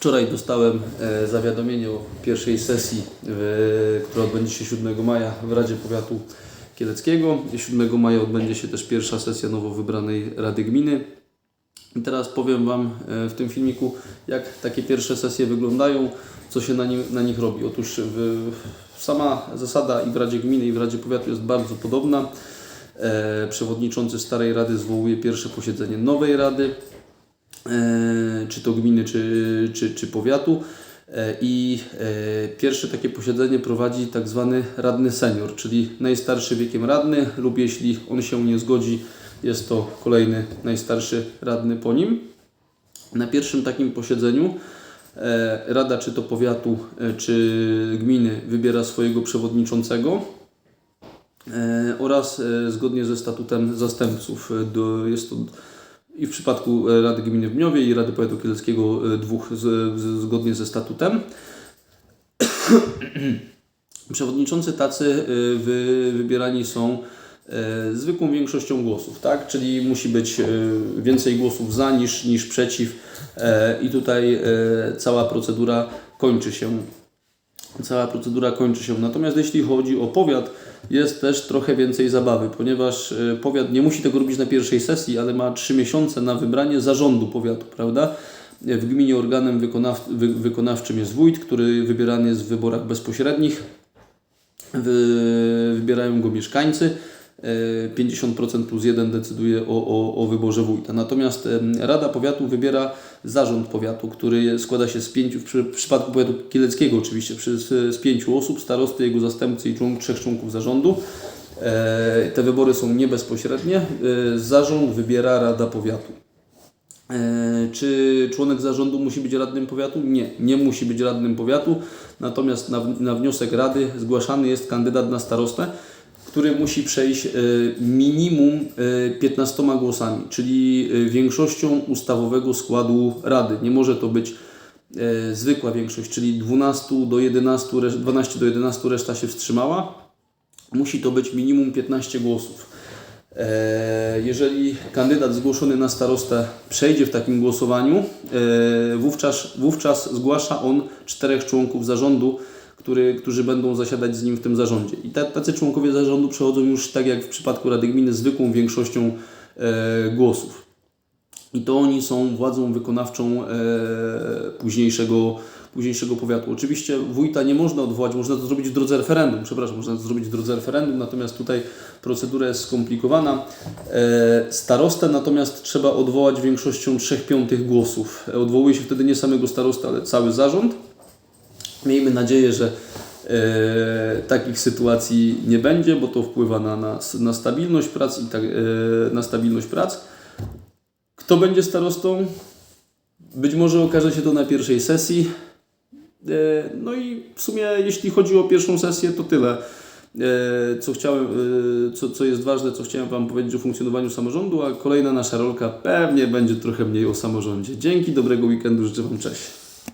Wczoraj dostałem e, zawiadomienie o pierwszej sesji, w, która odbędzie się 7 maja w Radzie Powiatu Kieleckiego. 7 maja odbędzie się też pierwsza sesja nowo wybranej Rady Gminy. I teraz powiem Wam e, w tym filmiku, jak takie pierwsze sesje wyglądają, co się na, nim, na nich robi. Otóż w, sama zasada i w Radzie Gminy, i w Radzie Powiatu jest bardzo podobna. E, przewodniczący Starej Rady zwołuje pierwsze posiedzenie nowej Rady, e, czy to gminy, czy, czy, czy powiatu. E, I e, pierwsze takie posiedzenie prowadzi tak zwany radny senior, czyli najstarszy wiekiem radny, lub jeśli on się nie zgodzi, jest to kolejny najstarszy radny po nim. Na pierwszym takim posiedzeniu e, Rada czy to powiatu, e, czy gminy wybiera swojego przewodniczącego e, oraz e, zgodnie ze statutem zastępców. e, jest to i w przypadku e, Rady Gminy w i Rady Powiatu Kieleckiego e, dwóch z, z, zgodnie ze statutem. Przewodniczący tacy e, wy, wybierani są zwykłą większością głosów, tak? Czyli musi być więcej głosów za niż, niż przeciw i tutaj cała procedura kończy się. Cała procedura kończy się. Natomiast jeśli chodzi o powiat, jest też trochę więcej zabawy, ponieważ e, powiat nie musi tego robić na pierwszej sesji, ale ma 3 miesiące na wybranie zarządu powiatu, prawda? W gminie organem wykonaw, wy, wykonawczym jest wójt, który wybierany jest w wyborach bezpośrednich. Wy, wybierają go mieszkańcy. E, 50% plus 1 decyduje o, o, o wyborze wójta. Natomiast Rada Powiatu wybiera zarząd powiatu, który składa się z pięciu, w przy- w przypadku powiatu kieleckiego oczywiście, z, pięciu osób, starosty, jego zastępcy i członk, trzech członków zarządu. E, Te wybory są nie bezpośrednie. E, Zarząd wybiera Rada Powiatu. E, Czy członek zarządu musi być radnym powiatu? Nie, nie musi być radnym powiatu. Natomiast na, na wniosek rady zgłaszany jest kandydat na starostę, który musi przejść e, minimum e, 15 głosami, czyli e, większością ustawowego składu rady. Nie może to być e, zwykła większość, czyli 12 do 11, resz- 12 do 11 reszta się wstrzymała. Musi to być minimum 15 głosów. E, Jeżeli kandydat zgłoszony na starostę przejdzie w takim głosowaniu, e, wówczas, wówczas zgłasza on czterech członków zarządu, który, którzy będą zasiadać z nim w tym zarządzie. I ta- tacy członkowie zarządu przechodzą już, tak jak w przypadku Rady Gminy, zwykłą większością e, głosów. I to oni są władzą wykonawczą e, późniejszego, późniejszego powiatu. Oczywiście wójta nie można odwołać, można to zrobić w drodze referendum, przepraszam, można to zrobić w drodze referendum, natomiast tutaj procedura jest skomplikowana. E, starostę natomiast trzeba odwołać większością 3 piątych głosów. Odwołuje się wtedy nie samego starostę, ale cały zarząd. Miejmy nadzieję, że e, takich sytuacji nie będzie, bo to wpływa na, na, na stabilność prac i tak, e, na stabilność prac. Kto będzie starostą? Być może okaże się to na pierwszej sesji. E, No i w sumie, jeśli chodzi o pierwszą sesję, to tyle. E, Co, chciałem, e, co, co jest ważne, co chciałem Wam powiedzieć o funkcjonowaniu samorządu, a kolejna nasza rolka pewnie będzie trochę mniej o samorządzie. Dzięki, dobrego weekendu, życzę Wam cześć.